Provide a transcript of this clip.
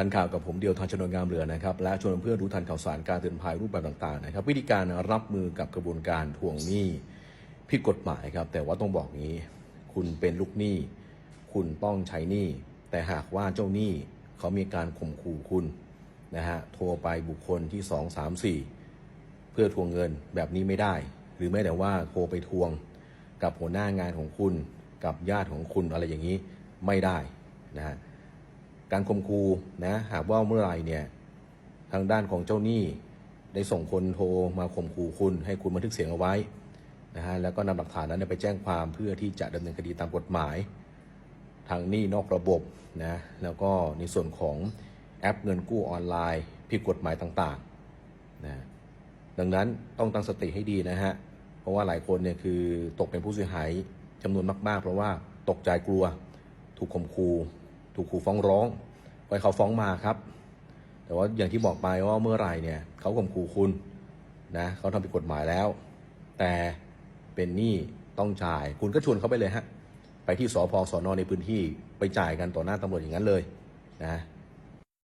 ทันข่าวกับผมเดียวทันชนวนงามเหลือนะครับ และชวนเพื่อนรู้ทันข่าวสารการเตือนภัยรูปแบบต่างๆนะครับ วิธีการรับมือกับกระบวนการทวงหนี้ผิดกฎหมายครับ แต่ว่าต้องบอกงี้ คุณเป็นลูกหนี้ คุณต้องใช้หนี้ แต่หากว่าเจ้าหนี้เขามีการข่มขู่คุณนะฮะโทรไปบุคคลที่ 2 3 4 เพื่อทวงเงินแบบนี้ไม่ได้ หรือแม้แต่ว่าโทรไปทวง กับหัวหน้างานของคุณ กับญาติของคุณอะไรอย่างนี้ไม่ได้นะฮะ การข่มขู่นะหากว่าเมื่อไหร่เนี่ยทางด้านของเจ้าหนี้ได้ส่งคนโทรมาข่มขู่คุณ ให้คุณบันทึกเสียงเอาไว้นะฮะแล้วก็นำหลักฐานนั้นไปแจ้งความเพื่อที่จะดำเนินคดีตามกฎหมาย ทางหนี้นอกระบบนะแล้วก็ในส่วนของแอปเงินกู้ออนไลน์ผิดกฎหมายต่างๆนะดังนั้นต้องตั้งสติให้ดีนะฮะเพราะว่าหลายคนเนี่ยคือตกเป็นผู้เสียหายจำนวนมากๆ เพราะว่าตกใจกลัว ถูกข่มขู่ ถูกขู่ฟ้องร้องไปเขาฟ้องมาครับ แต่ว่าอย่างที่บอกไปว่าเมื่อไหร่เนี่ยเขาข่มขู่คุณนะเขาทำผิดกฎหมายแล้ว แต่เป็นหนี้ต้องจ่าย คุณก็ชวนเขาไปเลยฮะไปที่สพสอนอในพื้นที่ไปจ่ายกันต่อหน้าตำรวจอย่างนั้นเลยนะ